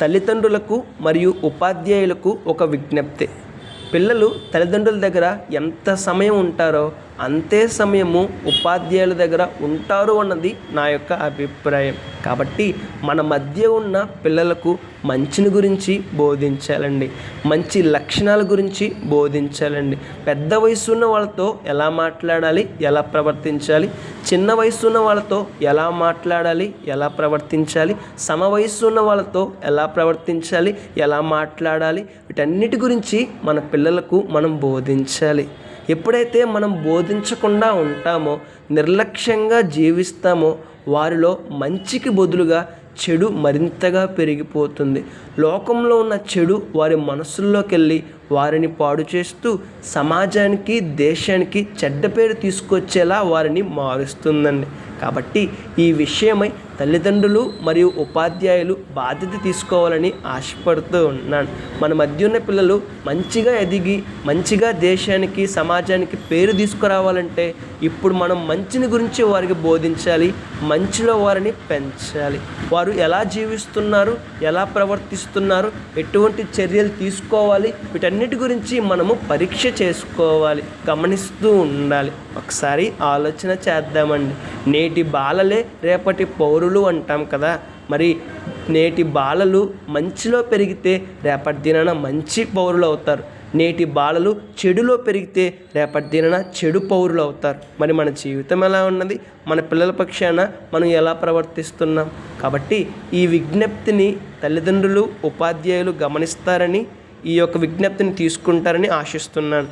తల్లిదండ్రులకు మరియు ఉపాధ్యాయులకు ఒక విజ్ఞప్తి. పిల్లలు తల్లిదండ్రుల దగ్గర ఎంత సమయం ఉంటారో అంతే సమయము ఉపాధ్యాయుల దగ్గర ఉంటారు అన్నది నా యొక్క అభిప్రాయం. కాబట్టి మన మధ్య ఉన్న పిల్లలకు మంచిని గురించి బోధించాలండి. మంచి లక్షణాల గురించి బోధించాలండి. పెద్ద వయసు ఉన్న వాళ్ళతో ఎలా మాట్లాడాలి? ఎలా ప్రవర్తించాలి? చిన్న వయసు ఉన్న వాళ్ళతో ఎలా మాట్లాడాలి? ఎలా ప్రవర్తించాలి? సమ వయసు ఉన్న వాళ్ళతో ఎలా ప్రవర్తించాలి? ఎలా మాట్లాడాలి? వీటన్నిటి గురించి మన పిల్లలకు మనం బోధించాలి. ఎప్పుడైతే మనం బోధించకుండా ఉంటామో నిర్లక్ష్యంగా జీవిస్తామో వారిలో మంచికి బదులుగా చెడు మరింతగా పెరిగిపోతుంది. లోకంలో ఉన్న చెడు వారి మనసుల్లోకి వెళ్ళి వారిని పాడు చేస్తూ సమాజానికి దేశానికి చెడ్డ పేరు తీసుకొచ్చేలా వారిని మారుస్తుందండి. కాబట్టి ఈ విషయమై తల్లిదండ్రులు మరియు ఉపాధ్యాయులు బాధ్యత తీసుకోవాలని ఆశపడుతూ ఉన్నాను. మన మధ్య ఉన్న పిల్లలు మంచిగా ఎదిగి మంచిగా దేశానికి సమాజానికి పేరు తీసుకురావాలంటే ఇప్పుడు మనం మంచిని గురించి వారికి బోధించాలి మంచిలో వారిని పెంచాలి. వారు ఎలా జీవిస్తున్నారు ఎలా ప్రవర్తిస్తున్నారు ఎటువంటి చర్యలు తీసుకోవాలి వీటన్నిటి గురించి మనము పరీక్ష చేసుకోవాలి గమనిస్తూ ఉండాలి. ఒకసారి ఆలోచన చేద్దామండి. నేటి బాలలే రేపటి పౌరులు అంటాం కదా. మరి నేటి బాలలు మంచిలో పెరిగితే రేపటి దినాన మంచి పౌరులు అవుతారు. నేటి బాలలు చెడులో పెరిగితే రేపటి దినాన చెడు పౌరులు అవుతారు. మరి మన జీవితం ఎలా ఉన్నది? మన పిల్లల పక్షాన మనం ఎలా ప్రవర్తిస్తున్నాం? కాబట్టి ఈ విజ్ఞప్తిని తల్లిదండ్రులు ఉపాధ్యాయులు గమనిస్తారని ఈ యొక్క విజ్ఞప్తిని తీసుకుంటారని ఆశిస్తున్నాను.